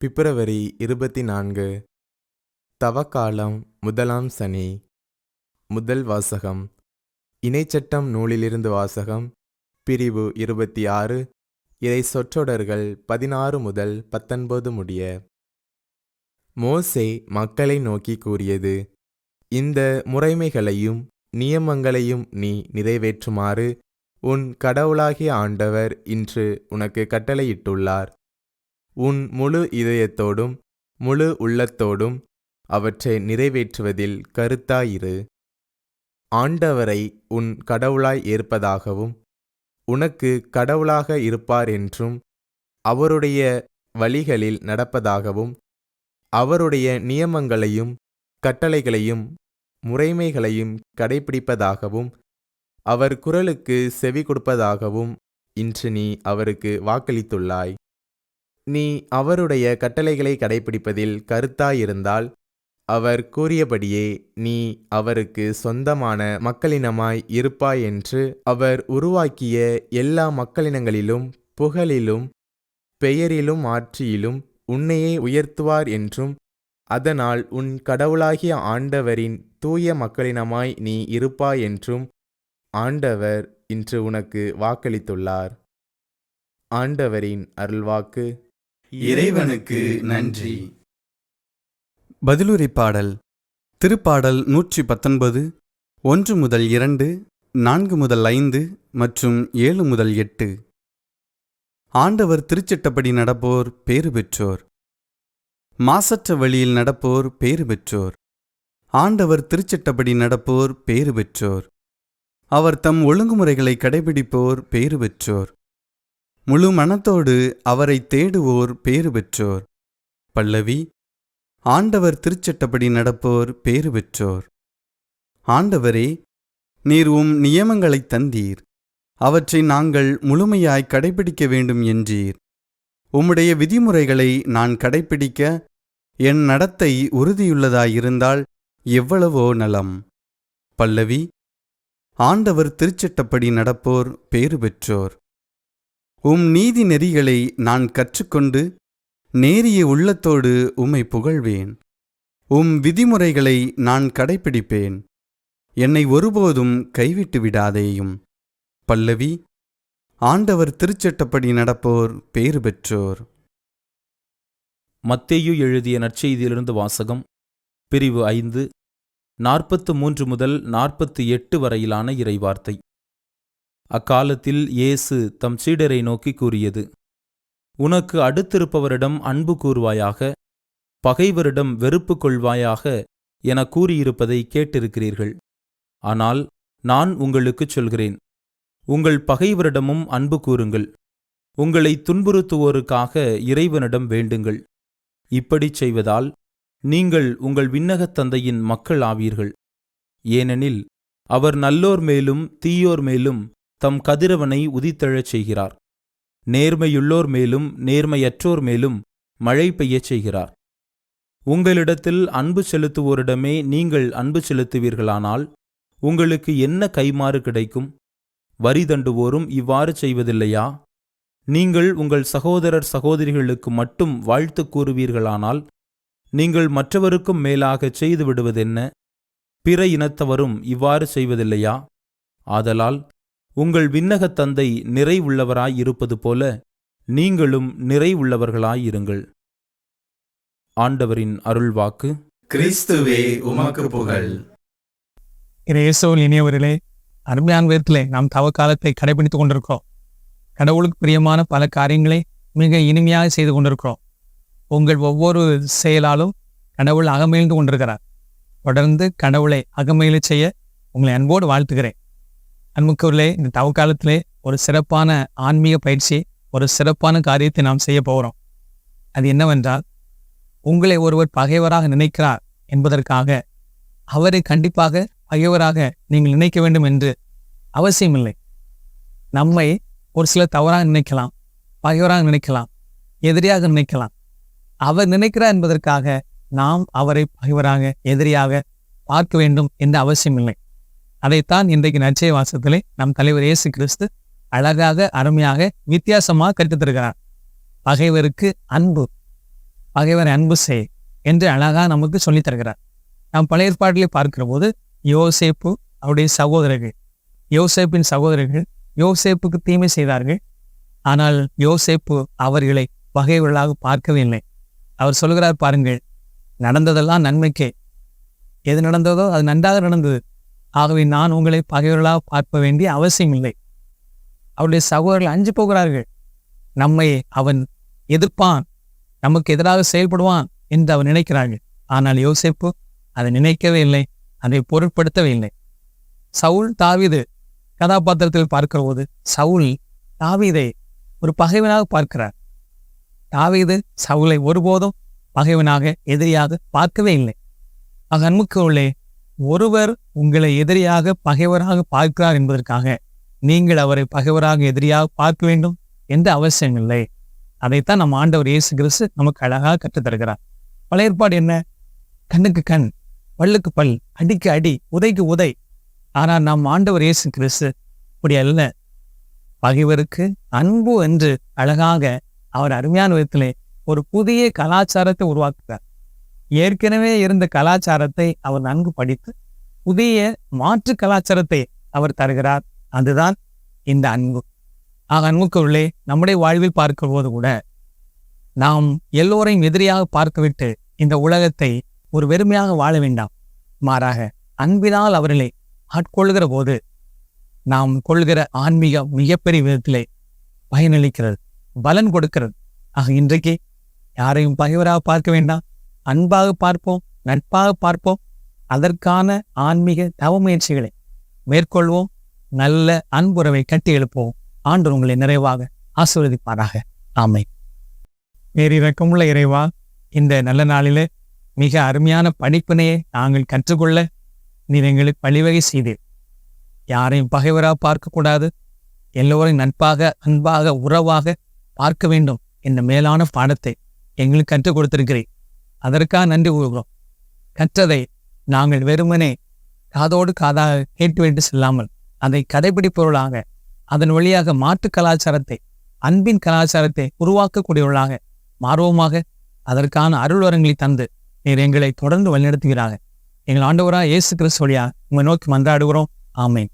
பிப்ரவரி இருபத்தி நான்கு தவக்காலம் முதலாம் சனி முதல் வாசகம் இணைச்சட்டம் நூலிலிருந்து வாசகம் பிரிவு இருபத்தி ஆறு இதை சொற்றொடர்கள் பதினாறு முதல் பத்தொன்பது முடிய. மோசே மக்களை நோக்கி கூறியது இந்த முறைமைகளையும் நியமங்களையும் நீ நிறைவேற்றுமாறு உன் கடவுளாகிய ஆண்டவர் இன்று உனக்கு கட்டளையிட்டுள்ளார். உன் முழு இதயத்தோடும் முழு உள்ளத்தோடும் அவற்றை நிறைவேற்றுவதில் கருத்தாயிரு. ஆண்டவரை உன் கடவுளாய் ஏற்பதாகவும் உனக்கு கடவுளாக இருப்பார் என்றும் அவருடைய வழிகளில் நடப்பதாகவும் அவருடைய நியமங்களையும் கட்டளைகளையும் முறைமைகளையும் கடைபிடிப்பதாகவும் அவர் குரலுக்கு செவி கொடுப்பதாகவும் இன்று நீ அவருக்கு வாக்களித்துள்ளாய். நீ அவருடைய கட்டளைகளை கடைபிடிப்பதில் கருத்தாயிருந்தால் அவர் கூறியபடியே நீ அவருக்கு சொந்தமான மக்களினமாய் இருப்பாய் என்று அவர் உருவாக்கிய எல்லா மக்களினங்களிலும் புகழிலும் பெயரிலும் ஆட்சியிலும் உன்னையே உயர்த்துவார் என்றும் அதனால் உன் கடவுளாகிய ஆண்டவரின் தூய மக்களினமாய் நீ இருப்பாய் என்றும் ஆண்டவர் இன்று உனக்கு வாக்களித்துள்ளார். ஆண்டவரின் அருள்வாக்கு. இறைவனுக்கு நன்றி. பதிலுரை பாடல். திருப்பாடல் நூற்றி பத்தொன்பது ஒன்று முதல் இரண்டு நான்கு முதல் ஐந்து மற்றும் ஏழு முதல் எட்டு. ஆண்டவர் திருச்சிட்டப்படி நடப்போர் பேறு பெற்றோர். மாசற்ற வழியில் நடப்போர் பேறு பெற்றோர். ஆண்டவர் திருச்சிட்டபடி நடப்போர் பேறு பெற்றோர். அவர் தம் ஒழுங்குமுறைகளை கடைபிடிப்போர் பேறு பெற்றோர். முழு மனத்தோடு அவரை தேடுவோர் பேறு பெற்றோர். பல்லவி ஆண்டவர் திருச்சட்டப்படி நடப்போர் பேறு பெற்றோர். ஆண்டவரே நீர் உம் நியமங்களைத் தந்தீர். அவற்றை நாங்கள் முழுமையாய் கடைபிடிக்க வேண்டும் என்றீர். உம்முடைய விதிமுறைகளை நான் கடைபிடிக்க என் நடத்தை உறுதியுள்ளதாயிருந்தால் எவ்வளவோ நலம். பல்லவி ஆண்டவர் திருச்சட்டப்படி நடப்போர் பேறு பெற்றோர். உம் நீதி நெறிகளை நான் கற்றுக்கொண்டு நேரிய உள்ளத்தோடு உம்மை புகழ்வேன். உம் விதிமுறைகளை நான் கடைப்பிடிப்பேன். என்னை ஒருபோதும் கைவிட்டு விடாதேயும். பல்லவி ஆண்டவர் திருச்சட்டப்படி நடப்போர் பேறு பெற்றோர். மத்தேயு எழுதிய நற்செய்தியிலிருந்து வாசகம் பிரிவு ஐந்து நாற்பத்து மூன்று முதல் நாற்பத்து எட்டு வரையிலான இறைவார்த்தை. அக்காலத்தில் இயேசு தம் சீடரை நோக்கி கூறியது உனக்கு அடுத்திருப்பவரிடம் அன்பு கூறுவாயாக பகைவரிடம் வெறுப்பு கொள்வாயாக என கூறியிருப்பதை கேட்டிருக்கிறீர்கள். ஆனால் நான் உங்களுக்குச் சொல்கிறேன் உங்கள் பகைவரிடமும் அன்பு கூறுங்கள். உங்களை துன்புறுத்துவோருக்காக இறைவனிடம் வேண்டுங்கள். இப்படிச் செய்வதால் நீங்கள் உங்கள் விண்ணகத் தந்தையின் மக்கள் ஆவீர்கள் ஏனெனில் அவர் நல்லோர் மேலும் தீயோர் மேலும் தம் கதிரவனை உதித்தெழச் செய்கிறார். நேர்மையுள்ளோர் மேலும் நேர்மையற்றோர் மேலும் மழை பெய்யச் செய்கிறார். உங்களிடத்தில் அன்பு செலுத்துவோரிடமே நீங்கள் அன்பு செலுத்துவீர்களானால் உங்களுக்கு என்ன கைமாறு கிடைக்கும்? வரி தண்டுவோரும் இவ்வாறு செய்வதில்லையா? நீங்கள் உங்கள் சகோதரர் சகோதரிகளுக்கு மட்டும் வாழ்த்து கூறுவீர்களானால் நீங்கள் மற்றவருக்கும் மேலாகச் செய்து விடுவதென்ன? பிற இனத்தவரும் இவ்வாறு செய்வதில்லையா? ஆதலால் உங்கள் விண்ணகத் தந்தை நிறைவுள்ளவராய் இருப்பது போல நீங்களும் நிறைவுள்ளவர்களாயிருங்கள். ஆண்டவரின் அருள்வாக்கு. கிறிஸ்துவே உமக்கு புகழ். இயேசுவில் இனியவர்களே அருமையான விதத்திலே நாம் தவ காலத்தை கடைபிடித்துக் கொண்டிருக்கிறோம். கடவுளுக்கு பிரியமான பல காரியங்களை மிக இனிமையாக செய்து கொண்டிருக்கிறோம். உங்கள் ஒவ்வொரு செயலாலும் கடவுள் அகமகிழ்ந்து கொண்டிருக்கிறார். தொடர்ந்து கடவுளை அகமகிழச் செய்ய உங்களை அன்போடு வாழ்த்துகிறேன். அன்புக்குள்ளே இந்த தவ காலத்திலே ஒரு சிறப்பான ஆன்மீக பயிற்சி ஒரு சிறப்பான காரியத்தை நாம் செய்ய போகிறோம் அது என்னவென்றால் உங்களை ஒருவர் பகைவராக நினைக்கிறார் என்பதற்காக அவரை கண்டிப்பாக பகைவராக நீங்கள் நினைக்க வேண்டும் என்று அவசியமில்லை. நம்மை ஒரு சிலர் தவறாக நினைக்கலாம் பகைவராக நினைக்கலாம் எதிரியாக நினைக்கலாம். அவர் நினைக்கிறார் என்பதற்காக நாம் அவரை பகைவராக எதிரியாக பார்க்க வேண்டும் என்ற அவசியமில்லை. அதைத்தான் இன்றைக்கு நச்சை வாசத்திலே நம் தலைவர் இயேசு கிறிஸ்து அழகாக அருமையாக வித்தியாசமாக கற்றுத்திருக்கிறார் பகைவருக்கு அன்பு பகைவரை அன்பு செய் என்று அழகா நமக்கு சொல்லித் தருகிறார். நாம் பழைய ஏற்பாட்டிலே பார்க்கிற போது யோசேப்பு அவருடைய சகோதரர்கள் யோசேப்பின் சகோதரர்கள் யோசேப்புக்கு தீமை செய்தார்கள். ஆனால் யோசேப்பு அவர்களை பகைவர்களாக பார்க்கவே இல்லை அவர் சொல்கிறார் பாருங்கள் நடந்ததெல்லாம் நன்மைக்கே. எது நடந்ததோ அது நன்றாக நடந்தது. ஆகவே நான் உங்களை பகைவர்களாக பார்க்க வேண்டிய அவசியம் இல்லை அவருடைய சகோதரர்கள் அஞ்சு போகிறார்கள். நம்மை அவன் எதிர்ப்பான். நமக்கு எதிராக செயல்படுவான் என்று அவர் நினைக்கிறார்கள். ஆனால் யோசிப்பு அதை நினைக்கவே இல்லை. அதை பொருட்படுத்தவே இல்லை. சவுல் தாவிது கதாபாத்திரத்தில் பார்க்கிற போது சவுல் தாவீதை ஒரு பகைவனாக பார்க்கிறார். தாவீது சவுலை ஒருபோதும் பகைவனாக எதிரியாக பார்க்கவே இல்லை. ஆக அன்புக்கு உள்ளே ஒருவர் உங்களை எதிரியாக பகைவராக பார்க்கிறார் என்பதற்காக நீங்கள் அவரை பகைவராக எதிரியாக பார்க்க வேண்டும் என்ற அவசியம் இல்லை. அதைத்தான் நம் ஆண்டவர் இயேசு கிறிஸ்து நமக்கு அழகாக கற்றுத் தருகிறார் பழைய ஏற்பாடு என்ன? கண்ணுக்கு கண் பல்லுக்கு பல் அடிக்கு அடி உதைக்கு உதை. ஆனால் நம் ஆண்டவர் இயேசு கிறிஸ்து இப்படி அல்ல. பகைவருக்கு அன்பு என்று அழகாக அவர் அருமையான விதத்திலே ஒரு புதிய கலாச்சாரத்தை உருவாக்குகிறார். ஏற்கனவே இருந்த கலாச்சாரத்தை அவர் நன்கு படித்து புதிய மாற்று கலாச்சாரத்தை அவர் தருகிறார். அதுதான் இந்த அன்பு. ஆக அன்புக்கு உள்ளே நம்முடைய வாழ்வில் பார்க்கும் போது கூட நாம் எல்லோரையும் எதிரியாக பார்த்துவிட்டு இந்த உலகத்தை ஒரு வெறுமையாக வாழ வேண்டாம். மாறாக அன்பினால் அவர்களை ஆட்கொள்கிற போது நாம் கொள்கிற ஆன்மீகம் மிகப்பெரிய விதத்திலே பயனளிக்கிறது பலன் கொடுக்கிறது. ஆக இன்றைக்கு யாரையும் பகைவராக பார்க்க வேண்டாம். அன்பாக பார்ப்போம் நட்பாக பார்ப்போம். அதற்கான ஆன்மீக தவ முயற்சிகளை மேற்கொள்வோம். நல்ல அன்புறவை கட்டி எழுப்போம் ஆண்டு உங்களை நிறைவாக ஆசீர்வதிப்பாராக. ஆமை பேரிறக்கமுள்ள இறைவா இந்த நல்ல நாளிலே மிக அருமையான படிப்பினையை நாங்கள் கற்றுக்கொள்ள நீர் எங்களுக்கு வழிவகை செய்தீர். யாரையும் பகைவராக பார்க்கக்கூடாது. எல்லோரையும் நட்பாக அன்பாக உறவாக பார்க்க வேண்டும். என்ற மேலான பாடத்தை எங்களுக்கு கற்றுக் கொடுத்திருக்கிறேன் அதற்காக நன்றி கூறுகிறோம். கற்றதை நாங்கள் வெறுமனே காதோடு காதாக கேட்டுவிட்டு செல்லாமல் அதை கடைபிடிப்பவர்களாக அதன் வழியாக மாற்று கலாச்சாரத்தை அன்பின் கலாச்சாரத்தை உருவாக்கக்கூடியவர்களாக மாறுவோமாக. அதற்கான அருள் வரங்களை தந்து நீர் எங்களை தொடர்ந்து வழிநடத்துகிறாங்க எங்கள் ஆண்டவராக இயேசு கிறிஸ்து வழியாக உங்களை நோக்கி மன்றாடுகிறோம். ஆமேன்.